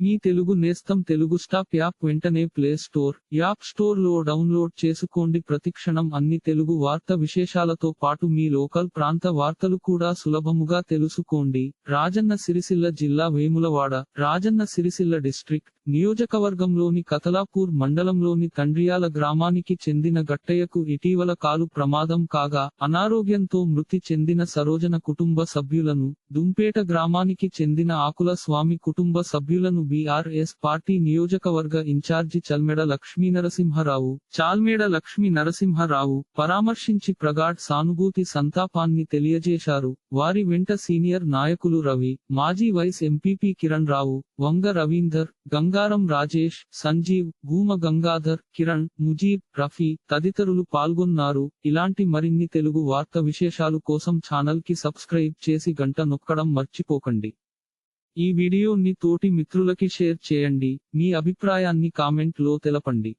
మీ తెలుగు నేస్తం Telugu stop app వెంటనే play store app స్టోర్లో డౌన్లోడ్ చేసుకోండి. ప్రతిక్షణం అన్ని తెలుగు వార్త విశేషాలతో పాటు మీ లోకల్ ప్రాంత వార్తలు కూడా సులభముగా తెలుసుకోండి. రాజన్న సిరిసిల్ల జిల్లా వేములవాడ రాజన్న సిరిసిల్ల డిస్ట్రిక్ట్. నియోజకవర్గంలోని కతలాపూర్ మండలంలోని తండ్రియాల గ్రామానికి చెందిన గట్టయ్యకు ఇటీవల కాలు ప్రమాదం కాగా అనారోగ్యంతో మృతి చెందిన సరోజన కుటుంబ సభ్యులను దుంపేట గ్రామానికి చెందిన ఆకుల స్వామి కుటుంబ సభ్యులను బీఆర్ఎస్ పార్టీ నియోజకవర్గ ఇన్ఛార్జి చల్మెడ లక్ష్మీ నరసింహరావు చాల్మేడ లక్ష్మీ నరసింహరావు పరామర్శించి ప్రగాఢ్ సానుభూతి సంతాపాన్ని తెలియజేశారు. వారి వెంట సీనియర్ నాయకులు రవి మాజీ వైస్ ఎంపీపీ కిరణ్ రావు వంగ రవీందర్ బంగారం రాజేష్ సంజీవ్ భూమ గంగాధర్ కిరణ్ ముజీబ్ రఫీ తదితరులు పాల్గొన్నారు. ఇలాంటి మరిన్ని తెలుగు వార్త విశేషాలు కోసం ఛానల్కి సబ్స్క్రైబ్ చేసి గంట నొక్కడం మర్చిపోకండి. ఈ వీడియోని తోటి మిత్రులకి షేర్ చేయండి. మీ అభిప్రాయాన్ని కామెంట్లో తెలపండి.